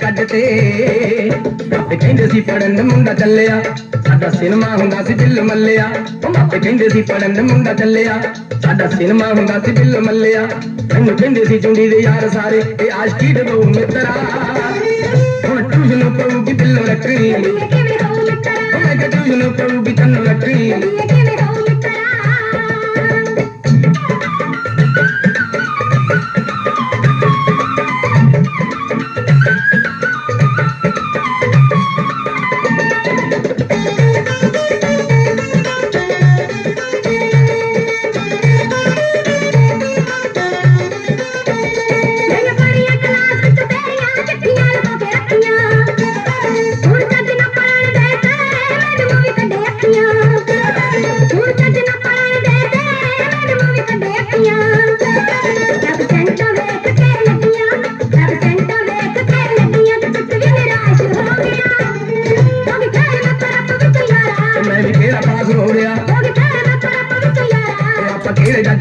ਕੱਢ ਤੇ। ਮਾਪੇ ਕਹਿੰਦੇ ਸੀ ਪੜਨ ਮੁੰਡਾ ਚੱਲਿਆ। ਸਾਡਾ ਸਿਨੇਮਾ ਹੁੰਦਾ ਸੀ ਬਿੱਲ ਮੱਲਿਆ। ਮਾਪੇ ਕਹਿੰਦੇ ਸੀ ਪੜਨ ਮੁੰਡਾ ਚੱਲਿਆ। ਸਾਡਾ ਸਿਨੇਮਾ ਹੁੰਦਾ ਸੀ ਬਿੱਲ ਮੱਲਿਆ। ਮੈਨੂੰ ਕਹਿੰਦੇ ਸੀ ਚੁੰਡੀ ਦੇ ਯਾਰ ਸਾਰੇ ਇਹ ਆਸ਼ਕੀ ਡਬੂ ਮਿੱਤਰਾ। ਹੁਣ ਟਿਊਸ਼ਨ ਪਊਗੀ ਬਿੱਲ ਰੱਖਣੀ। Yeah.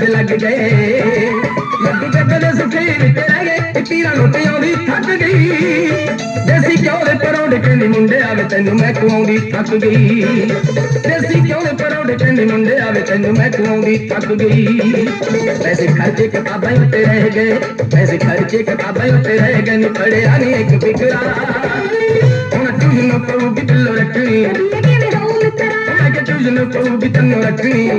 ਲੱਗ ਗਏ ਲੱਗ ਕੇ ਸੁਖੀ ਵਿੱਚ ਰਹਿ ਤੀਰਾਂ ਨੂੰ ਤੇ ਥੱਕ ਗਈ। ਦੇਸੀ ਘਿਓ ਦੇ ਪਰੌਂਠੇ ਕਹਿੰਦੀ ਮੁੰਡੇ ਆਵੇ ਤੈਨੂੰ ਮੈਂ ਖਵਾਉਂਦੀ, ਥੱਕ ਗਈ। ਪਰੌਂਠੇ ਕਹਿੰਦੀ ਮੁੰਡੇ ਆਵੇ ਤੈਨੂੰ ਮੈਂ ਖਵਾਉਂਦੀ ਥੱਕ ਗਈ। ਪੈਸੇ ਖਰਚੇ ਕਿਤਾਬਾਂ ਉੱਤੇ ਰਹਿ ਗਏ। ਪੈਸੇ ਖਰਚੇ ਕਿਤਾਬਾਂ ਉੱਤੇ ਰਹਿ ਗਏ ਨਹੀਂ ਪੜਿਆ ਨਹੀਂ ਇੱਕ ਫਿਕਰਾ। ਹੁਣ ਟਿਊਸ਼ਨ ਪਊਗੀ ਬਿੱਲੋ ਰੱਖਣੀ। ਇਹ ਕਿਵੇਂ ਹੋਊ ਮਿੱਤਰਾ? ਮੈਂ ਕਿ ਟਿਊਸ਼ਨ ਪਊਗੀ ਤੈਨੂੰ ਰੱਖਣੀ।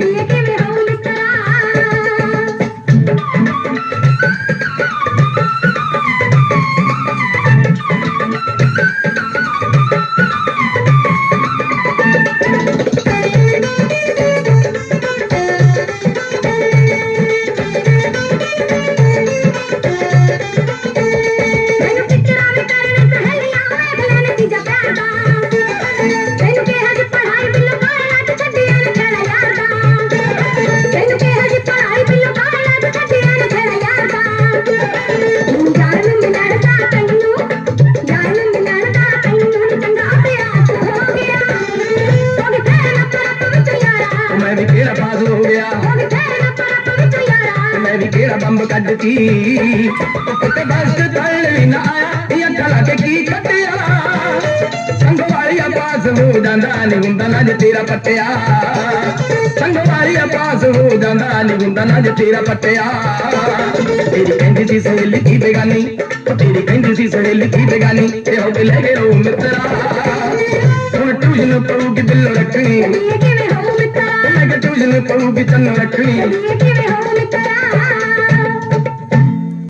ਕੱਢਤੀ। ਤੇ ਬਸ ਤਲ ਵੀ ਨਾ ਆਇਆ ਇਹ ਕਲਾ ਕੇ ਕੀ ਕੱਟਿਆ? ਸੰਗ ਵਾਲੀਆ ਪਾਸ ਹੋ ਜਾਂਦਾ ਨਹੀਂ ਹੁੰਦਾ ਨਾ ਜੇ ਤੇਰਾ ਪੱਟਿਆ। ਹੋ ਜਾਂਦਾ ਨਹੀਂ ਹੁੰਦਾ ਨਾ ਜੇ ਤੇਰਾ ਪੱਟਿਆ। ਤੇਰੀ ਕਹਿੰਦੀ ਸੀ ਸਹੇਲੀ ਕੀ ਬੇਗਾਨੀ ਤੇਰੀ ਕਹਿੰਦੀ ਸੀ ਸਹੇਲੀ ਕੀ ਬੇਗਾਨੀ ਤੇ ਹੋ ਕੇ ਲੈ ਗਏ ਰੋ ਮਿੱਤਰਾ। ਹੁਣ ਟਿਊਸ਼ਨ ਪਊਗੀ ਬਿੱਲ ਰੱਖਣੀ। ਮੈਂ ਕਿ ਟਿਊਸ਼ਨ ਪਊਗੀ ਤੈਨੂੰ ਰੱਖਣੀ।